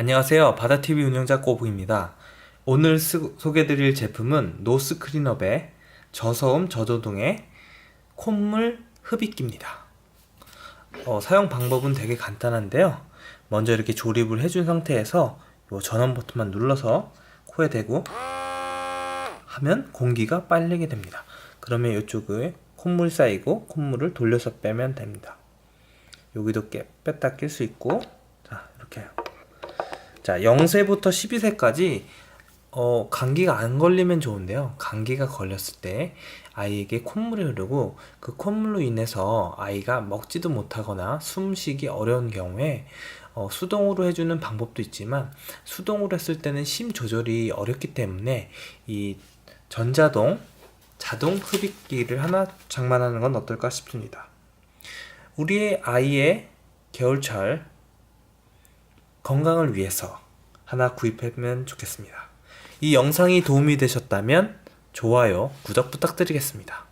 안녕하세요. 바다TV 운영자 꼬부입니다. 오늘 스- 소개드릴 제품은 노스 크린업의 저소음 저조동의 콧물 흡입기입니다. 어, 사용 방법은 되게 간단한데요. 먼저 이렇게 조립을 해준 상태에서 이 전원 버튼만 눌러서 코에 대고 하면 공기가 빨리게 됩니다. 그러면 이쪽에 콧물 쌓이고 콧물을 돌려서 빼면 됩니다. 여기도 깨, 뺐다 낄 수 있고 자 0세부터 12세까지 어, 감기가 안 걸리면 좋은데요. 감기가 걸렸을 때 아이에게 콧물이 흐르고 그 콧물로 인해서 아이가 먹지도 못하거나 숨쉬기 어려운 경우에 어, 수동으로 해주는 방법도 있지만 수동으로 했을 때는 심 조절이 어렵기 때문에 이 전자동 자동 흡입기를 하나 장만하는 건 어떨까 싶습니다. 우리의 아이의 겨울철 건강을 위해서 하나 구입하면 좋겠습니다. 이 영상이 도움이 되셨다면 좋아요, 구독 부탁드리겠습니다.